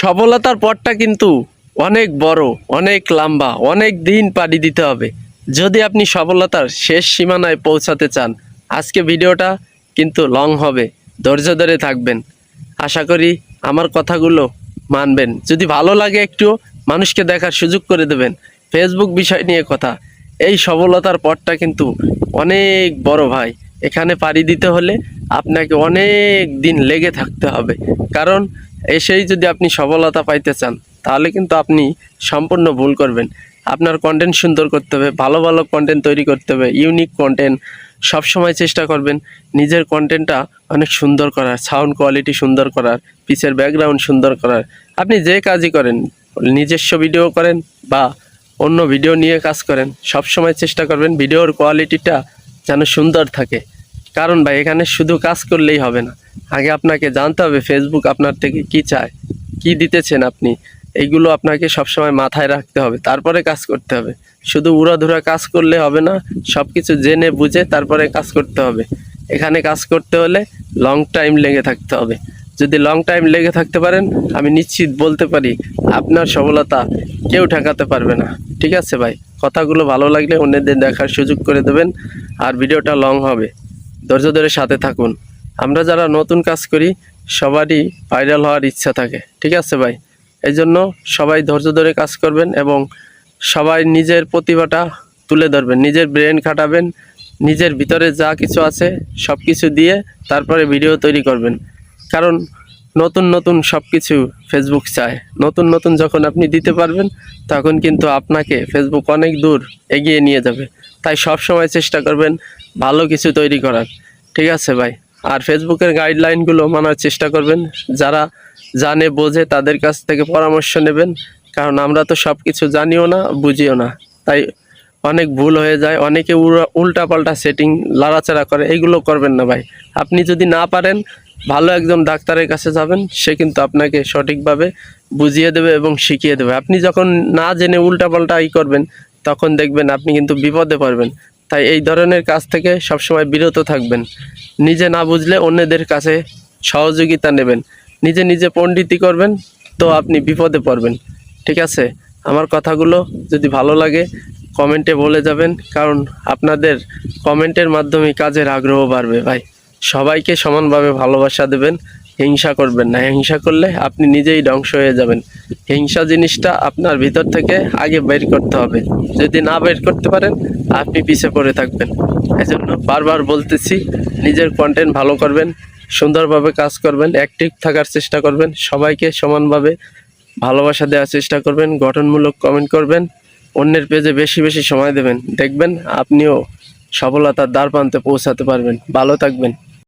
সফলতার পথটা কিন্তু অনেক বড়, অনেক লম্বা, অনেক দিন পাড়ি দিতে হবে। যদি আপনি সফলতার শেষ সীমানায় পৌঁছাতে চান, আজকে ভিডিওটা কিন্তু লং হবে। ধৈর্য ধরে থাকবেন। আশা করি আমার কথাগুলো মানবেন। যদি ভালো লাগে একটু মানুষকে দেখার সুযোগ করে দেবেন। ফেসবুক বিষয় নিয়ে কথা। এই সফলতার পথটা কিন্তু অনেক বড় ভাই। এখানে পাড়ি দিতে হলে আপনাকে অনেক দিন লেগে থাকতে হবে। কারণ এসেই যদি আপনি সফলতা পাইতে চান, তাহলে কিন্তু আপনি সম্পূর্ণ ভুল করবেন। আপনার কন্টেন্ট সুন্দর করতে হবে, ভালো ভালো কন্টেন্ট তৈরি করতে হবে ইউনিক কন্টেন্ট সবসময় চেষ্টা করবেন নিজের কন্টেন্টটা অনেক সুন্দর করার সাউন্ড কোয়ালিটি সুন্দর করার পিছের ব্যাকগ্রাউন্ড সুন্দর করার। আপনি যে কাজই করেন, নিজস্ব ভিডিও করেন বা অন্য ভিডিও নিয়ে কাজ করেন সব সময় চেষ্টা করবেন ভিডিওর কোয়ালিটিটা যেন সুন্দর থাকে। কারণ ভাই, এখানে শুধু কাজ করলেই হবে না। আগে আপনাকে জানতে হবে ফেসবুক আপনার থেকে কি চায়, কি দিতেছেন আপনি, এইগুলো আপনাকে সবসময় মাথায় রাখতে হবে, তারপরে কাজ করতে হবে। শুধু উড়াধুরা কাজ করলে হবে না সব কিছু জেনে বুঝে তারপরে কাজ করতে হবে। এখানে কাজ করতে হলে লং টাইম লেগে থাকতে হবে। যদি লং টাইম লেগে থাকতে পারেন, আমি নিশ্চিত বলতে পারি আপনার সফলতা কেউ ঠেকাতে পারবে না। ঠিক আছে ভাই? কথাগুলো ভালো লাগলে অন্যদের দেখার সুযোগ করে দেবেন, আর ভিডিওটা লং হবে। ধৈর্য ধরে সাথে থাকুন। আমরা যারা নতুন কাজ করি, সবারই ভাইরাল হওয়ার ইচ্ছা থাকে। ঠিক আছে ভাই? এই জন্য সবাই ধৈর্য ধরে কাজ করবেন এবং সবাই নিজের প্রতিভাটা তুলে ধরবেন। নিজের ব্রেন খাটাবেন, নিজের ভিতরে যা কিছু আছে সব কিছু দিয়ে তারপরে ভিডিও তৈরি করবেন। কারণ নতুন নতুন সব কিছু ফেসবুক চায়। নতুন নতুন যখন আপনি দিতে পারবেন, তখন কিন্তু আপনাকে ফেসবুক অনেক দূর এগিয়ে নিয়ে যাবে। তাই সব সময় চেষ্টা করবেন ভালো কিছু তৈরি করার। ঠিক আছে ভাই? আর ফেসবুকের গাইডলাইনগুলো মানার চেষ্টা করবেন। যারা জানে, বোঝে, তাদের কাছ থেকে পরামর্শ নেবেন। কারণ আমরা তো সব কিছু জানিও না, বুঝিও না। তাই অনেক ভুল হয়ে যায়, অনেকে উল্টা পাল্টা সেটিং লাড়াচাড়া করে এইগুলো করবেন না ভাই। আপনি যদি না পারেন, ভালো একজন ডাক্তারের কাছে যাবেন, সে কিন্তু আপনাকে সঠিকভাবে বুঝিয়ে দেবে এবং শিখিয়ে দেবে। আপনি যখন না জেনে উল্টা পাল্টা ই করবেন, তখন দেখবেন আপনি কিন্তু বিপদে পড়বেন। তাই এই ধরনের কাজ থেকে সবসময় বিরত থাকবেন। নিজে না বুঝলে অন্যদের কাছে সহযোগিতা নেবেন। নিজে নিজে পণ্ডিতি করবেন তো আপনি বিপদে পড়বেন। ঠিক আছে? আমার কথাগুলো যদি ভালো লাগে, কমেন্টে বলে যাবেন, কারণ আপনাদের কমেন্টের মাধ্যমে কাজের আগ্রহ বাড়বে ভাই। সবাইকে সমানভাবে ভালোবাসা দেবেন। হিংসা করবেন না। হিংসা করলে আপনি নিজেই ধ্বংস হয়ে যাবেন। হিংসা জিনিসটা আপনার ভিতর থেকে আগে বের করতে হবে। যদি না বের করতে পারেন, আপনি পিছিয়ে পড়ে থাকবেন। এই জন্য বারবার বলতেছি, নিজের কন্টেন্ট ভালো করবেন, সুন্দরভাবে কাজ করবেন অ্যাক্টিভ থাকার চেষ্টা করবেন, সবাইকে সমানভাবে ভালোবাসা দেওয়ার চেষ্টা করবেন, গঠনমূলক কমেন্ট করবেন, অন্যের পেজে বেশি বেশি সময় দেবেন। দেখবেন আপনিও সফলতার দ্বার প্রান্তে পৌঁছাতে পারবেন। ভালো থাকবেন।